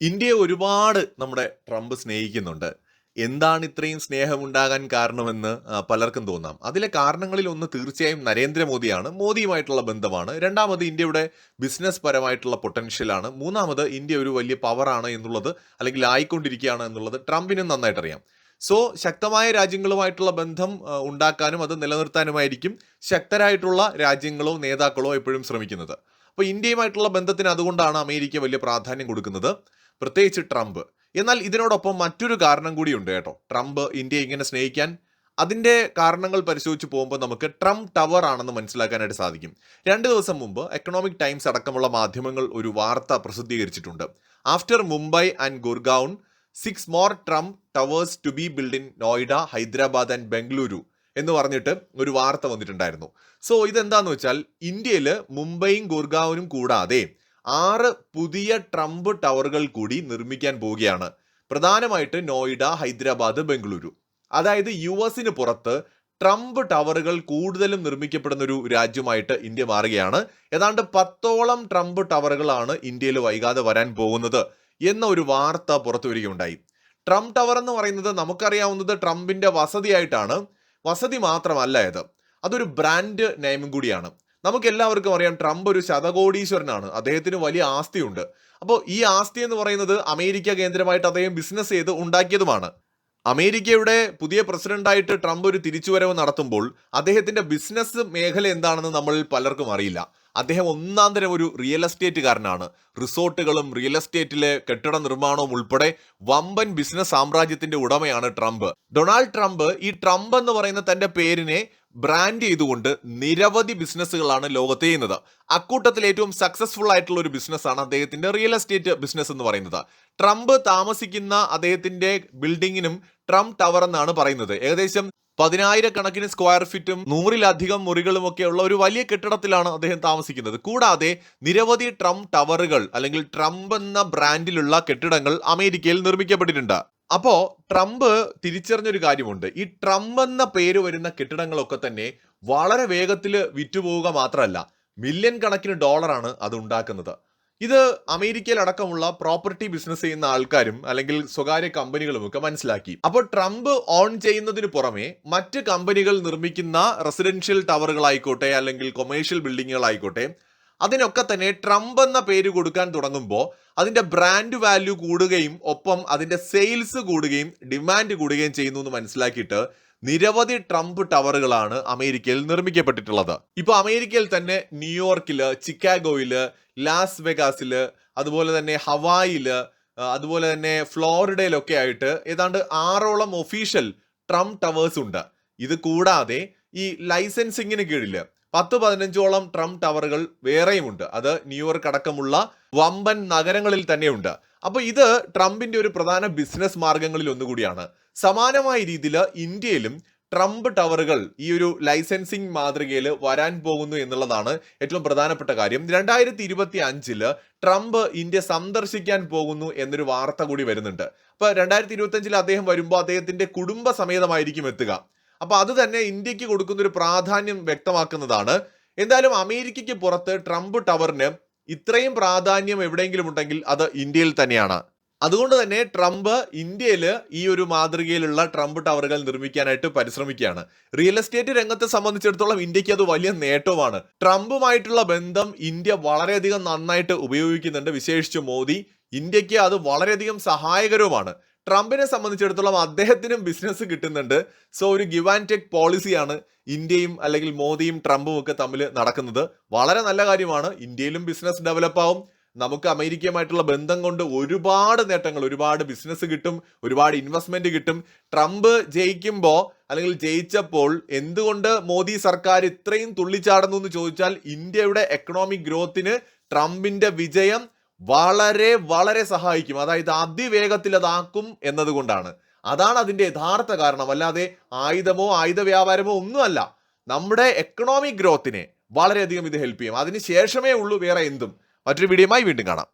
ഇന്ത്യയെ ഒരുപാട് നമ്മുടെ ട്രംപ് സ്നേഹിക്കുന്നുണ്ട്. എന്താണ് ഇത്രയും സ്നേഹമുണ്ടാകാൻ കാരണമെന്ന് പലർക്കും തോന്നാം. അതിലെ കാരണങ്ങളിൽ ഒന്ന് തീർച്ചയായും നരേന്ദ്രമോദിയാണ്. മോദിയുമായിട്ടുള്ള ബന്ധമാണ്. രണ്ടാമത് ഇന്ത്യയുടെ ബിസിനസ് പരമായിട്ടുള്ള പൊട്ടൻഷ്യലാണ്. മൂന്നാമത് ഇന്ത്യ ഒരു വലിയ പവറാണ് എന്നുള്ളത് അല്ലെങ്കിൽ ആയിക്കൊണ്ടിരിക്കുകയാണ് എന്നുള്ളത് ട്രംപിനും നന്നായിട്ട് അറിയാം സോ ശക്തമായ രാജ്യങ്ങളുമായിട്ടുള്ള ബന്ധം ഉണ്ടാക്കാനും അത് നിലനിർത്താനുമായിരിക്കും ശക്തരായിട്ടുള്ള രാജ്യങ്ങളോ നേതാക്കളോ എപ്പോഴും ശ്രമിക്കുന്നത്. അപ്പോൾ ഇന്ത്യയുമായിട്ടുള്ള ബന്ധത്തിന് അതുകൊണ്ടാണ് അമേരിക്ക വലിയ പ്രാധാന്യം കൊടുക്കുന്നത്. പ്രത്യേകിച്ച് ട്രംപ്. എന്നാൽ ഇതിനോടൊപ്പം മറ്റൊരു കാരണം കൂടിയുണ്ട് കേട്ടോ. ട്രംപ് ഇന്ത്യയെ ഇങ്ങനെ സ്നേഹിക്കാൻ അതിന്റെ കാരണങ്ങൾ പരിശോധിച്ച് പോകുമ്പോൾ നമുക്ക് ട്രംപ് ടവർ ആണെന്ന് മനസ്സിലാക്കാനായിട്ട് സാധിക്കും. രണ്ട് ദിവസം മുമ്പ് എക്കണോമിക് ടൈംസ് അടക്കമുള്ള മാധ്യമങ്ങൾ ഒരു വാർത്ത പ്രസിദ്ധീകരിച്ചിട്ടുണ്ട്. After Mumbai and Gurgaon six more Trump towers to be build in Noida Hyderabad and Bengaluru എന്ന് പറഞ്ഞിട്ട് ഒരു വാർത്ത വന്നിട്ടുണ്ടായിരുന്നു. സോ ഇതെന്താന്ന് വെച്ചാൽ ഇന്ത്യയിൽ മുംബൈയും ഗുർഗാവനും കൂടാതെ ആറ് പുതിയ ട്രംപ് ടവറുകൾ കൂടി നിർമ്മിക്കാൻ പോവുകയാണ്. പ്രധാനമായിട്ട് നോയിഡ ഹൈദരാബാദ് ബംഗളൂരു. അതായത് യു എസിന് പുറത്ത് ട്രംപ് ടവറുകൾ കൂടുതലും നിർമ്മിക്കപ്പെടുന്ന ഒരു രാജ്യമായിട്ട് ഇന്ത്യ മാറുകയാണ്. ഏതാണ്ട് പത്തോളം ട്രംപ് ടവറുകളാണ് ഇന്ത്യയിൽ വൈകാതെ വരാൻ പോകുന്നത് എന്ന ഒരു വാർത്ത പുറത്തു വരികയുണ്ടായി. ട്രംപ് ടവർ എന്ന് പറയുന്നത് നമുക്കറിയാവുന്നത് ട്രംപിന്റെ വസതിയായിട്ടാണ്. വസതി മാത്രമല്ല ഇത്. അതൊരു ബ്രാൻഡ് നെയിമും കൂടിയാണ്. നമുക്ക് എല്ലാവർക്കും അറിയാം ട്രംപ് ഒരു ശതകോടീശ്വരനാണ്. അദ്ദേഹത്തിന് വലിയ ആസ്തിയുണ്ട്. അപ്പോൾ ഈ ആസ്തി എന്ന് പറയുന്നത് അമേരിക്ക കേന്ദ്രമായിട്ട് അദ്ദേഹം ബിസിനസ് ചെയ്ത് ഉണ്ടാക്കിയതുമാണ്. അമേരിക്കയുടെ പുതിയ പ്രസിഡന്റായിട്ട് ട്രംപ് ഒരു തിരിച്ചുവരവ് നടത്തുമ്പോൾ അദ്ദേഹത്തിന്റെ ബിസിനസ് മേഖല എന്താണെന്ന് നമ്മൾ പലർക്കും അറിയില്ല. അദ്ദേഹം ഒന്നാം തരം ഒരു റിയൽ എസ്റ്റേറ്റുകാരനാണ് റിസോർട്ടുകളും റിയൽ എസ്റ്റേറ്റിലെ കെട്ടിട നിർമ്മാണവും ഉൾപ്പെടെ വമ്പൻ ബിസിനസ് സാമ്രാജ്യത്തിന്റെ ഉടമയാണ് ട്രംപ്. ഡൊണാൾഡ് ട്രംപ് ഈ ട്രംപ് എന്ന് പറയുന്ന തന്റെ പേരിനെ ബ്രാൻഡ് ചെയ്തുകൊണ്ട് നിരവധി ബിസിനസ്സുകളാണ് ലോകത്ത് ചെയ്യുന്നത്. അക്കൂട്ടത്തിൽ ഏറ്റവും സക്സസ്ഫുൾ ആയിട്ടുള്ള ഒരു ബിസിനസ്സാണ് അദ്ദേഹത്തിന്റെ റിയൽ എസ്റ്റേറ്റ് ബിസിനസ് എന്ന് പറയുന്നത്. ട്രംപ് താമസിക്കുന്ന അദ്ദേഹത്തിന്റെ ബിൽഡിങ്ങിനും ട്രംപ് ടവർ എന്നാണ് പറയുന്നത്. ഏകദേശം പതിനായിരക്കണക്കിന് സ്ക്വയർ ഫീറ്റും നൂറിലധികം മുറികളും ഒക്കെ ഉള്ള ഒരു വലിയ കെട്ടിടത്തിലാണ് അദ്ദേഹം താമസിക്കുന്നത്. കൂടാതെ നിരവധി ട്രംപ് ടവറുകൾ അല്ലെങ്കിൽ ട്രംപ് എന്ന ബ്രാൻഡിലുള്ള കെട്ടിടങ്ങൾ അമേരിക്കയിൽ നിർമ്മിക്കപ്പെട്ടിട്ടുണ്ട്. അപ്പോ ട്രംപ് തിരിച്ചറിഞ്ഞൊരു കാര്യമുണ്ട്. ഈ ട്രംപ് എന്ന പേര് വരുന്ന കെട്ടിടങ്ങളൊക്കെ തന്നെ വളരെ വേഗത്തിൽ വിറ്റുപോവുക മാത്രമല്ല മില്യൺ കണക്കിന് ഡോളറാണ് അത് ഉണ്ടാക്കുന്നത്. ഇത് അമേരിക്കയിൽ അടക്കമുള്ള പ്രോപ്പർട്ടി ബിസിനസ് ചെയ്യുന്ന ആൾക്കാരും അല്ലെങ്കിൽ സ്വകാര്യ കമ്പനികളും ഒക്കെ മനസ്സിലാക്കി. അപ്പോൾ ട്രംപ് ഓൺ ചെയ്യുന്നതിന് പുറമെ മറ്റ് കമ്പനികൾ നിർമ്മിക്കുന്ന റെസിഡൻഷ്യൽ ടവറുകളായിക്കോട്ടെ അല്ലെങ്കിൽ കൊമേഴ്ഷ്യൽ ബിൽഡിങ്ങുകളായിക്കോട്ടെ അതിനൊക്കെ തന്നെ ട്രംപ് എന്ന പേര് കൊടുക്കാൻ തുടങ്ങുമ്പോൾ അതിന്റെ ബ്രാൻഡ് വാല്യൂ കൂടുകയും ഒപ്പം അതിന്റെ സെയിൽസ് കൂടുകയും ഡിമാൻഡ് കൂടുകയും ചെയ്യുന്നു എന്ന് മനസ്സിലാക്കിയിട്ട് നിരവധി ട്രംപ് ടവറുകളാണ് അമേരിക്കയിൽ നിർമ്മിക്കപ്പെട്ടിട്ടുള്ളത്. ഇപ്പൊ അമേരിക്കയിൽ തന്നെ ന്യൂയോർക്കിൽ ചിക്കാഗോയിൽ ലാസ് വെഗാസിൽ അതുപോലെ തന്നെ ഹവായിൽ അതുപോലെ തന്നെ ഫ്ലോറിഡയിലൊക്കെ ആയിട്ട് ഏതാണ്ട് ആറോളം ഒഫീഷ്യൽ ട്രംപ് ടവേഴ്സ് ഉണ്ട്. ഇത് കൂടാതെ ഈ ലൈസൻസിങ്ങിന് കീഴിൽ പത്ത് പതിനഞ്ചോളം ട്രംപ് ടവറുകൾ വേറെയുമുണ്ട്. അത് ന്യൂയോർക്ക് അടക്കമുള്ള വമ്പൻ നഗരങ്ങളിൽ തന്നെയുണ്ട്. അപ്പോൾ ഇത് ട്രംപിന്റെ ഒരു പ്രധാന ബിസിനസ് മാർഗങ്ങളിൽ ഒന്നുകൂടിയാണ്. സമാനമായ രീതിയിൽ ഇന്ത്യയിലും ട്രംപ് ടവറുകൾ ഈ ഒരു ലൈസൻസിങ് മാതൃകയിൽ വരാൻ പോകുന്നു എന്നുള്ളതാണ് ഏറ്റവും പ്രധാനപ്പെട്ട കാര്യം. രണ്ടായിരത്തി ഇരുപത്തി അഞ്ചിൽ ട്രംപ് ഇന്ത്യ സന്ദർശിക്കാൻ പോകുന്നു എന്നൊരു വാർത്ത കൂടി വരുന്നുണ്ട്. അപ്പോൾ രണ്ടായിരത്തി ഇരുപത്തി അഞ്ചിൽ അദ്ദേഹം വരുമ്പോൾ അദ്ദേഹത്തിന്റെ കുടുംബ സമേതമായിരിക്കും എത്തുക. അപ്പൊ അത് തന്നെ ഇന്ത്യയ്ക്ക് കൊടുക്കുന്ന ഒരു പ്രാധാന്യം വ്യക്തമാക്കുന്നതാണ്. എന്തായാലും അമേരിക്കയ്ക്ക് പുറത്ത് ട്രംപ് ടവറിന് ഇത്രയും പ്രാധാന്യം എവിടെയെങ്കിലും ഉണ്ടെങ്കിൽ അത് ഇന്ത്യയിൽ തന്നെയാണ്. അതുകൊണ്ട് തന്നെ ട്രംപ് ഇന്ത്യയിൽ ഈ ഒരു മാതൃകയിലുള്ള ട്രംപ് ടവറുകൾ നിർമ്മിക്കാനായിട്ട് പരിശ്രമിക്കുകയാണ്. റിയൽ എസ്റ്റേറ്റ് രംഗത്തെ സംബന്ധിച്ചിടത്തോളം ഇന്ത്യയ്ക്ക് അത് വലിയ നേട്ടവുമാണ്. ട്രംപുമായിട്ടുള്ള ബന്ധം ഇന്ത്യ വളരെയധികം നന്നായിട്ട് ഉപയോഗിക്കുന്നുണ്ട് വിശേഷിച്ച് മോദി. ഇന്ത്യയ്ക്ക് അത് വളരെയധികം സഹായകരവുമാണ്. ട്രംപിനെ സംബന്ധിച്ചിടത്തോളം അദ്ദേഹത്തിനും ബിസിനസ് കിട്ടുന്നുണ്ട്. സോ ഒരു ഗിവ് ആൻഡ് ടെക് പോളിസിയാണ് ഇന്ത്യയും അല്ലെങ്കിൽ മോദിയും ട്രംപും ഒക്കെ തമ്മിൽ നടക്കുന്നത്. വളരെ നല്ല കാര്യമാണ്. ഇന്ത്യയിലും ബിസിനസ് ഡെവലപ്പ് ആവും. നമുക്ക് അമേരിക്കയുമായിട്ടുള്ള ബന്ധം കൊണ്ട് ഒരുപാട് നേട്ടങ്ങൾ ഒരുപാട് ബിസിനസ് കിട്ടും ഒരുപാട് ഇൻവെസ്റ്റ്മെന്റ് കിട്ടും. ട്രംപ് ജയിക്കുമ്പോൾ അല്ലെങ്കിൽ ജയിച്ചപ്പോൾ എന്തുകൊണ്ട് മോദി സർക്കാർ ഇത്രയും തുള്ളിച്ചാടുന്നു എന്ന് ചോദിച്ചാൽ ഇന്ത്യയുടെ എക്കണോമിക് ഗ്രോത്തിന് ട്രംപിന്റെ വിജയം വളരെ വളരെ സഹായിക്കും. അതായത് അതിവേഗത്തിൽ അതാക്കും എന്നതുകൊണ്ടാണ്. അതാണ് അതിന്റെ യഥാർത്ഥ കാരണം. അല്ലാതെ ആയുധമോ ആയുധ വ്യാപാരമോ ഒന്നുമല്ല. നമ്മുടെ എക്കണോമിക് ഗ്രോത്തിനെ വളരെയധികം ഇത് ഹെൽപ്പ് ചെയ്യും. അതിന് ശേഷമേ ഉള്ളൂ വേറെ എന്തും. മറ്റൊരു വീഡിയോയുമായി വീണ്ടും കാണാം.